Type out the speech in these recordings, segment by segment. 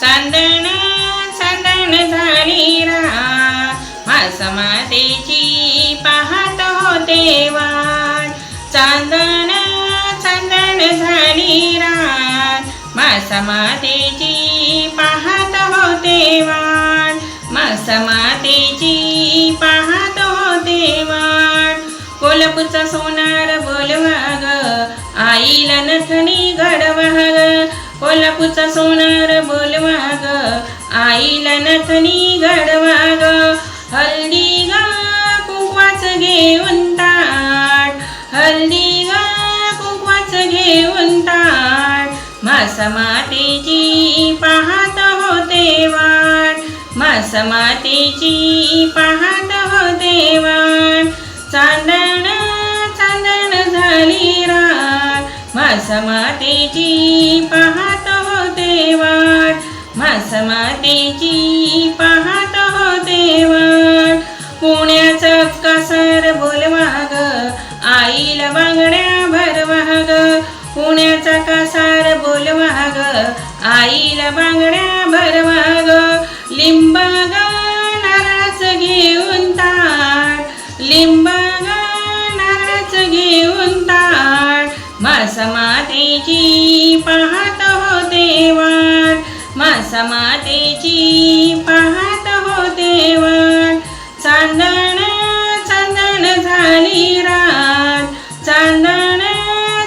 चांदण चांदण झाली रा मासमातेची पाहत होते वाट. चांदण चांदण झाली रा मासमातेची पाहत होते वाट. मासमातेची पाहत होते वाट. कोल्हापूरचा सोनार बोलवा ग आईला नथनी घडवा ग कोल्हापूरचा सोनार बोल आईला घडवा ग हल्दी ग कुंकवाच घेऊन ताट हल्दी ग कुंकवाच घेऊन ताट. मासमातेची पाहत होते वाट मासमातेची पाहत होते वाट. चांदण चांदण झाली रात मासमातेची पाहत होते वाट. मासमातेची पाहत होते वाट पुण्याचा कासार बोलवा ग आईला बांगड्या भरवा ग पुण्याचा कासार बोलवा ग आईला बांगड्या भरवा ग लिंब ग नारळाच घेऊन ताट लिंब ग नारळाच घेऊन ताट. मासमातेची पाहतो देवा समातेची पाहत होते वाट चांदण चांदण झाली रात. चांदण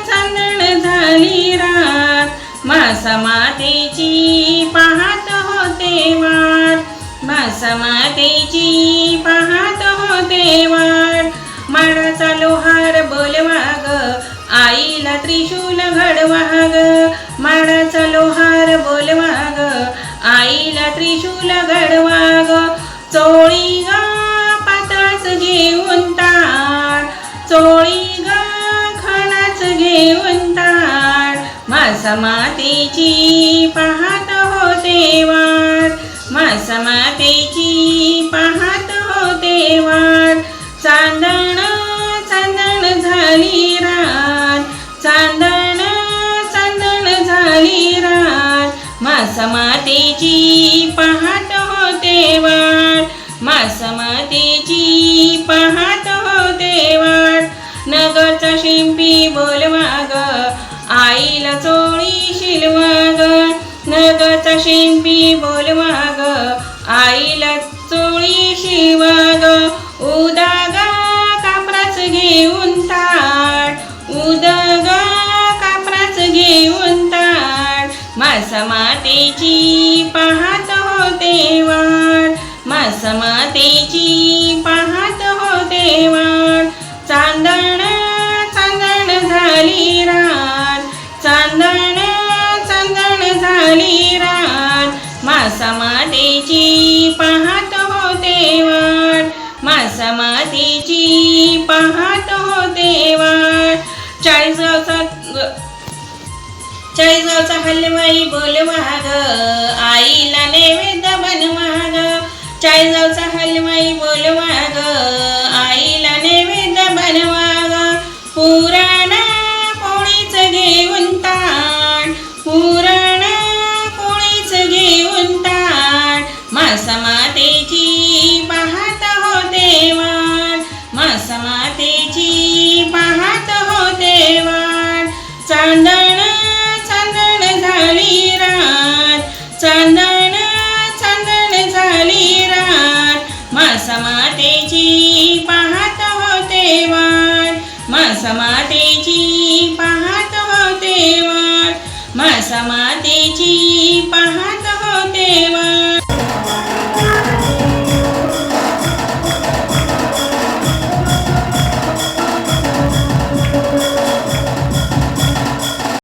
चांदण झाली रात. मासमातेची पाहत होते वाट मासमातेची पाहत होते वाट माडाचा लोहार बोलवा ग आईला त्रिशूल घडवा ग माडाचा त्रिशूल घडवा ग चोळी ग पाताच घेऊन ताट चोळी ग खणाच घेऊन ताट मासमातेची पाहत होते वाट मासमातेची पाहत होते वाट. चांदण चांदण झाली रात चांदण रात मासमातेची पाहत होते वाट. मासमातेची पाहत होते वाट. नगरचा शिंपी बोलवा ग आईला चोळी शिलवा ग नगरचा शिंपी बोलवा ग आईला चोळी शिवा मासमातेची पाहत होते वाट मासमातेची पाहत होते वाट चांदण चांदण झाली रात चांदण चांदण झाली रात मासमातेची पाहत होते वाट मासमातेची पाहत होते वाट चाळीस चाळीसगावचा हलवाई बोल ग आईला नैवेद्य बनवा ग चाळीसगावचा हलवाई बोल ग आईला नैवेद्य बन महाग पुराण पोळीच घेऊन ताण. पुराण पोळीच घेऊन ताण. मासमातेची पाहत होते वाट मासमातेची पाहत होते वाट चांदण रात